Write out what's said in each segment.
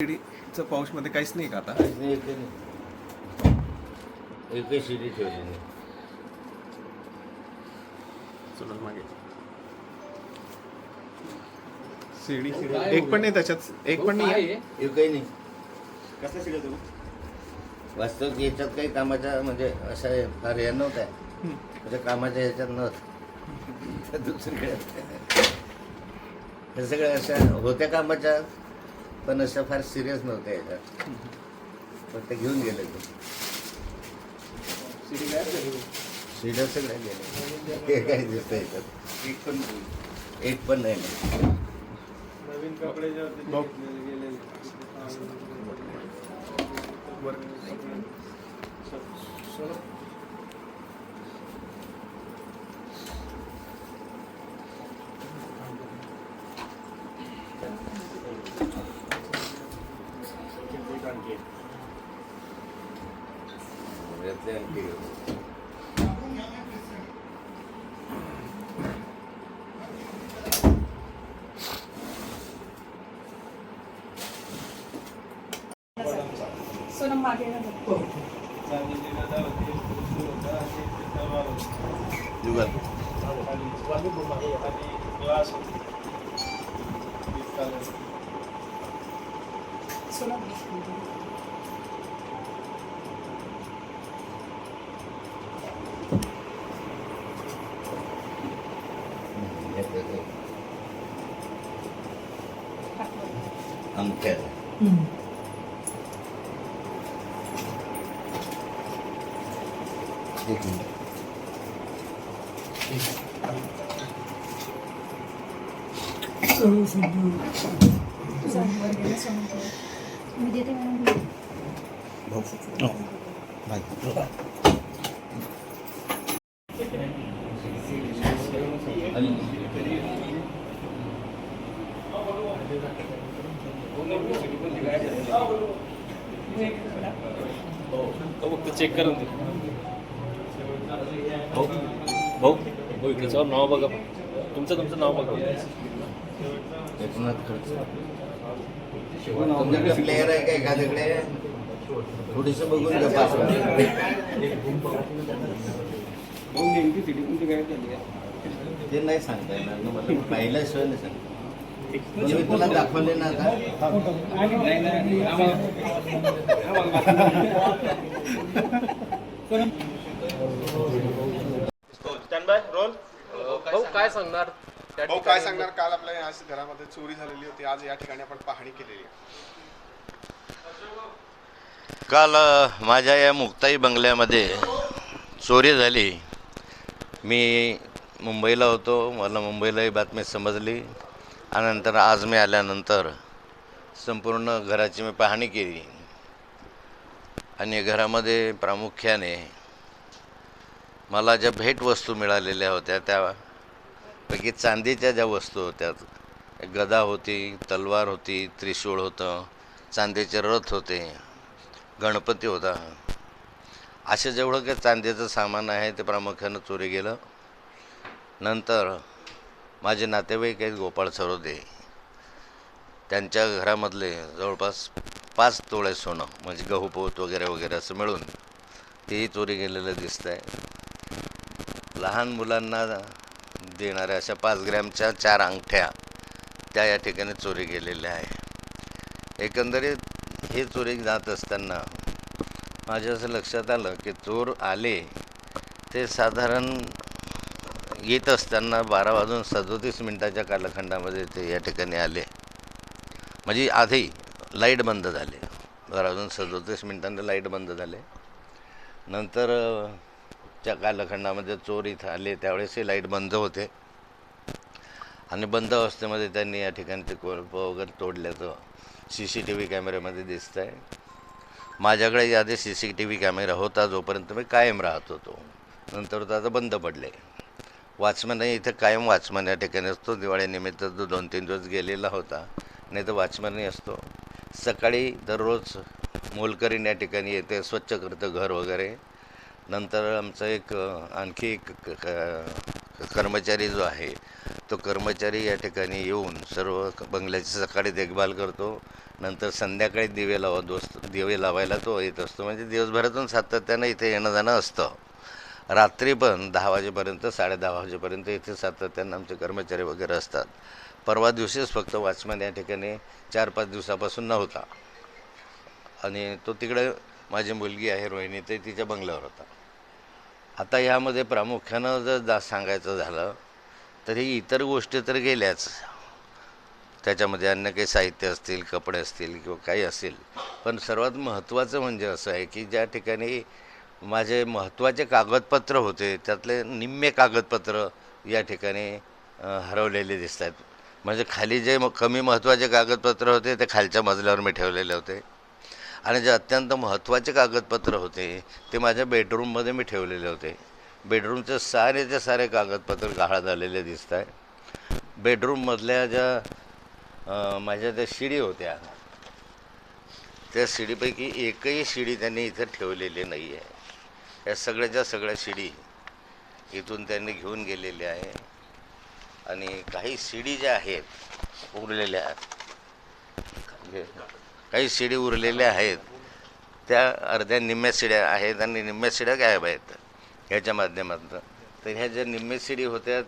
शिडीचं पाऊसमध्ये काहीच नाही का आता? नाही एकही शिडी ठेवली नाही चला मागे. शिडी एक पण नाही त्याच्यात एक पण नाही आहे. एकही नाही. कसं शिकत तू वास्तविक याच्यात काही कामाच्या म्हणजे अशा हे फार हे नव्हत्या. म्हणजे कामाच्या ह्याच्यात नव्हतं दुसरीकडे. हे सगळ्या अशा होत्या कामाच्या. पण अशा फार सिरियस नव्हत्या याच्यात. पण ते घेऊन गेले ते. काय शिड्या सगळ्या गेल्या हे काही दिसतं याच्यात एक पण नाही. एक पण नाही. ना. नवीन कपडे जे होते ते बघ. घेतलेले गेलेले. यातले आणखी सोनम मागे ना बघ. चांदीची गदा होती, कुर्सी होता आणि ते तलवार होती. जुगार आणि ग्लास होती. पिस्ताल होती. सोनम अंगठ्या एक मिनिट तुझा वर गेला सोनम दे. चेक करून दे. भाऊ भाऊ भाऊ त्याच्यावर नाव बघा. तुमचं तुमचं नाव बघा. एकनाथ खर्च तुमच्याकडे प्लेअर आहे का एखाद्याकडे? थोडीस बघून घ्या पाच भाऊ, नेमकी काय झाली आहे? ते नाही सांगता येणार ना मला पाहिल्याशिवाय नाही सांगता मी तुला दाखवले ना आता? नाही, नाही, आम्हाला- भाऊ काय सांगणार? भाऊ काय सांगणार? काल आपल्या या घरामध्ये चोरी झालेली होती. आज या ठिकाणी आपण पाहणी केलेली आहे. काल माझ्या या मुक्ताई बंगल्यामध्ये चोरी झाली. मी मुंबईला होतो. मला मुंबईला ही बातमी समजली. आणि नंतर आज मी आल्यानंतर संपूर्ण घराची मी पाहणी केली. आणि घरामध्ये प्रामुख्याने मला ज्या भेटवस्तू मिळालेल्या होत्या त्यापैकी चांदीच्या ज्या वस्तू होत्या गदा होती तलवार होती त्रिशूळ होतं चांदीचे रथ होते गणपती होता. असं जेवढं काही चांदीचं सामान आहे ते प्रामुख्यानं चोरी गेलं. नंतर माझे नातेवाईक आहेत गोपाळ सरोदे. त्यांच्या घरामधले जवळपास पाच तोळे सोनं म्हणजे गहू पोत वगैरे वगैरे असं मिळून तेही चोरी गेलेलं दिसतं आहे लहान मुलांना देणाऱ्या अशा पाच ग्रॅमच्या चार अंगठ्या त्या या ठिकाणी चोरी गेलेल्या आहे. एकंदरीत हे चोरी जात असताना माझ्या असं लक्षात आलं की चोर आले ते साधारण येत असताना बारा वाजून सदोतीस मिनटाच्या कालखंडामध्ये ते या ठिकाणी आले. म्हणजे आधी लाइट बंद झाले. बारा वाजून सदोतीस मिनटांना लाइट बंद झाले. नंतर च्या कालखंडामध्ये चोर इथं आले. त्यावेळेसही लाइट बंद होते. आणि बंद अवस्थेमध्ये त्यांनी या ठिकाणी ते कोल्प वगैरे तोडल्याचं सी सी टी व्ही कॅमेऱ्यामध्ये दिसतं आहे माझ्याकडे आधी C C T V camera होता जोपर्यंत मी कायम राहत होतो. नंतर तो आता बंद पडले. वाचमनही इथं कायम वाचमन या ठिकाणी असतो. दिवाळीनिमित्त तो दोन तीन दिवस गेलेला होता. नाही तर वाचमनही असतो. सकाळी दररोज मोलकरीण या ठिकाणी येते स्वच्छ करतं घर वगैरे. नंतर आमचा एक आणखी एक क- क- कर्मचारी जो आहे तो कर्मचारी या ठिकाणी येऊन सर्व बंगल्याची सकाळी देखभाल करतो. नंतर संध्याकाळी दिवे लावा दोस्त दिवे लावायला तो येत असतो. म्हणजे दिवसभरातून सातत्यानं इथे येणं जाणं असतं. रात्री पण दहा वाजेपर्यंत साडेदहा वाजेपर्यंत इथे सातत्यानं आमचे कर्मचारी वगैरे असतात. परवा दिवशीच फक्त वॉचमॅन या ठिकाणी चार पाच दिवसापासून नव्हता. आणि तो तिकडे माझी मुलगी आहे रोहिणी ते तिच्या बंगल्यावर होता. आता ह्यामध्ये प्रामुख्यानं जर जा सांगायचं झालं तर ही इतर गोष्टी तर गेल्याच. त्याच्यामध्ये अन्य काही साहित्य असतील कपडे असतील किंवा काही असेल. पण सर्वात महत्त्वाचं म्हणजे असं आहे की ज्या ठिकाणी माझे महत्त्वाचे कागदपत्र होते. त्यातले निम्मे कागदपत्र या ठिकाणी हरवलेले दिसत आहेत म्हणजे खाली जे म- कमी महत्त्वाचे कागदपत्र होते ते खालच्या मजल्यावर मी ठेवलेले होते. आणि जे अत्यंत महत्त्वाचे कागदपत्र होते ते माझ्या बेडरूममध्ये मी ठेवलेले होते. बेडरूमचे सारेचे सारे कागदपत्र गहाळ झालेले दिसत आहे बेडरूममधल्या ज्या माझ्या त्या शिडी होत्या त्या शिडीपैकी एकही शिडी त्यांनी इथं ठेवलेली नाही आहे या सगळ्याच्या सगळ्या शिडी इथून त्यांनी घेऊन गेलेले आहे. आणि काही शिडी ज्या आहेत उरलेल्या काही शिडी उरलेल्या आहेत त्या अर्ध्या निम्म्या शिड्या आहेत आणि निम्म्या शिड्या गायब आहेत. ह्याच्या माध्यमातून. तर ह्या ज्या निम्म्या शिडी होत्या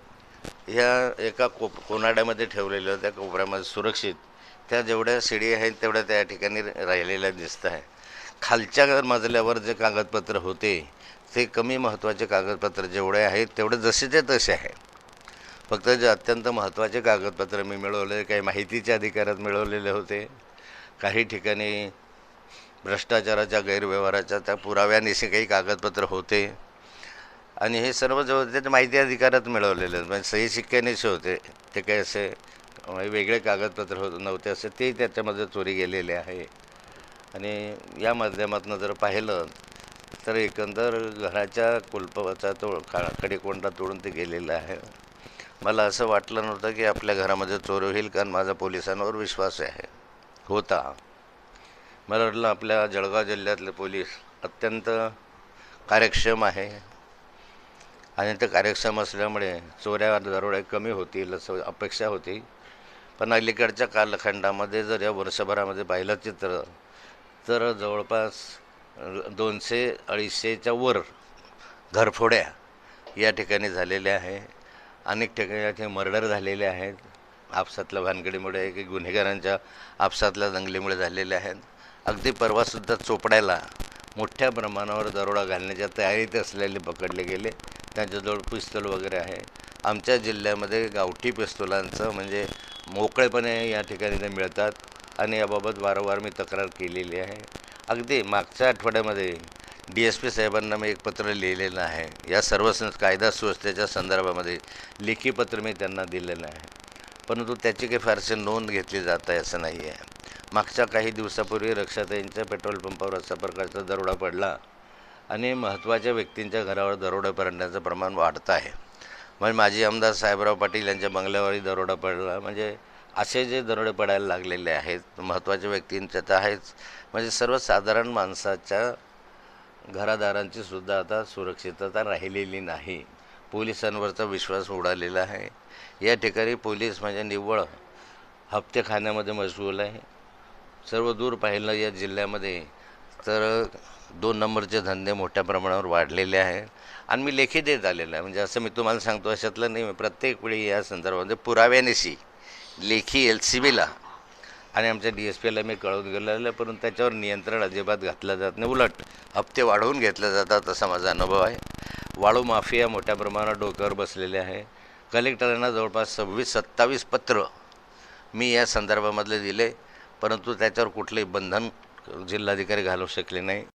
ह्या एका कोप कोनाड्यामध्ये ठेवलेल्या होत्या कोपऱ्यामध्ये सुरक्षित. त्या जेवढ्या शिडी आहेत तेवढ्या त्या ठिकाणी राहिलेल्या दिसत आहे खालच्या मजल्यावर जे कागदपत्र होते ते कमी महत्त्वाचे कागदपत्र जेवढे आहेत तेवढे जसेचे तसे आहे फक्त जे अत्यंत महत्त्वाचे कागदपत्र मी मिळवले काही माहितीच्या अधिकारात मिळवलेले होते. काही ठिकाणी भ्रष्टाचाराच्या गैरव्यवहाराच्या त्या पुराव्यानिशी काही कागदपत्र होते. आणि हे सर्व जे होते ते माहिती अधिकारात मिळवलेले म्हणजे सही शिक्क्यानेचे होते. ते काही असे म्हणजे वेगळे कागदपत्र होत नव्हते असे ते त्याच्यामध्ये चोरी गेलेले आहे. आणि या माध्यमातून जर पाहिलं तर एकंदर घराच्या कुलपाचा तो का कडेकोंडा तोडून ते गेलेलं आहे. मला असं वाटलं नव्हतं की आपल्या घरामध्ये चोरी होईल कारण माझा पोलिसांवर विश्वास आहे. होता. मला वाटलं आपल्या जळगाव जिल्ह्यातले पोलीस अत्यंत कार्यक्षम आहे. आणि ते कार्यक्षम असल्यामुळे चोऱ्या दरोड्या कमी होतील असं अपेक्षा होती. पण अलीकडच्या कालखंडामध्ये जर या वर्षभरामध्ये पाहिलं चित्र तर जवळपास दोनशे अडीचशेच्या वर घरफोड्या या ठिकाणी झालेल्या आहे. अनेक ठिकाणी मर्डर झालेले आहेत. आपसातल्या भानगडीमुळे की गुन्हेगारांच्या आपसातल्या दंगलीमुळे झालेले आहेत. अगदी परवासुद्धा चोपड्याला मोठ्या प्रमाणावर दरोडा घालण्याच्या तयारीत असलेले पकडले गेले. त्यांच्याजवळ पिस्तूल वगैरे आहे. आमच्या जिल्ह्यामध्ये गावठी पिस्तुलांचं म्हणजे मोकळेपणे या ठिकाणी ते मिळतात. आणि याबाबत वारंवार मी तक्रार केलेली आहे. अगदी मागच्या आठवड्यामध्ये डी एस पी साहेबांना मी एक पत्र लिहिलेलं आहे. या सर्व सं कायदा सुव्यवस्थेच्या संदर्भामध्ये लेखी पत्र मी त्यांना दिलेलं आहे. परंतु त्याची काही फारशी नोंद घेतली जात आहे असं नाही आहे. मागच्या काही दिवसापूर्वी रक्षाताईंच्या पेट्रोल पंपावर अशा प्रकारचा दरोडा पडला आणि महत्त्वाच्या व्यक्तींच्या घरावर दरोडा पडण्याचं प्रमाण वाढतं आहे. म्हणजे माजी आमदार साहेबराव पाटील यांच्या बंगल्यावरही दरोडा पडला. म्हणजे असे जे दरोडे पडायला लागलेले आहेत महत्त्वाच्या व्यक्तींच्या तर आहेच. म्हणजे सर्वसाधारण माणसाच्या घरादारांची सुद्धा आता सुरक्षितता राहिलेली नाही. पोलिसांवरचा विश्वास उडालेला आहे. या ठिकाणी पोलीस म्हणजे निव्वळ हप्ते खाण्यामध्ये मशगूल आहे. सर्व दूर पाहिलं या जिल्ह्यामध्ये तर दोन नंबरचे धंदे मोठ्या प्रमाणावर वाढलेले आहे आणि मी लेखी देत आलेलं आहे. म्हणजे असं मी तुम्हाला सांगतो अशातलं नाही प्रत्येक वेळी या संदर्भामध्ये पुराव्यानिशी लेखी एल सी बीला आणि आमच्या डी एस पीला मी कळवून गेलेलं पण परंतु त्याच्यावर नियंत्रण अजिबात घातलं जात नाही. उलट हप्ते वाढवून घेतले जातात असा माझा अनुभव आहे. वाळू माफिया मोठ्या प्रमाणात डोक्यावर बसलेले आहे. कलेक्टरांना जवळपास सव्वीस सत्तावीस पत्र मी या संदर्भामधले दिले परंतु त्याच्यावर कुठले बंधन जिल्हाधिकारी घालू शकले नाही.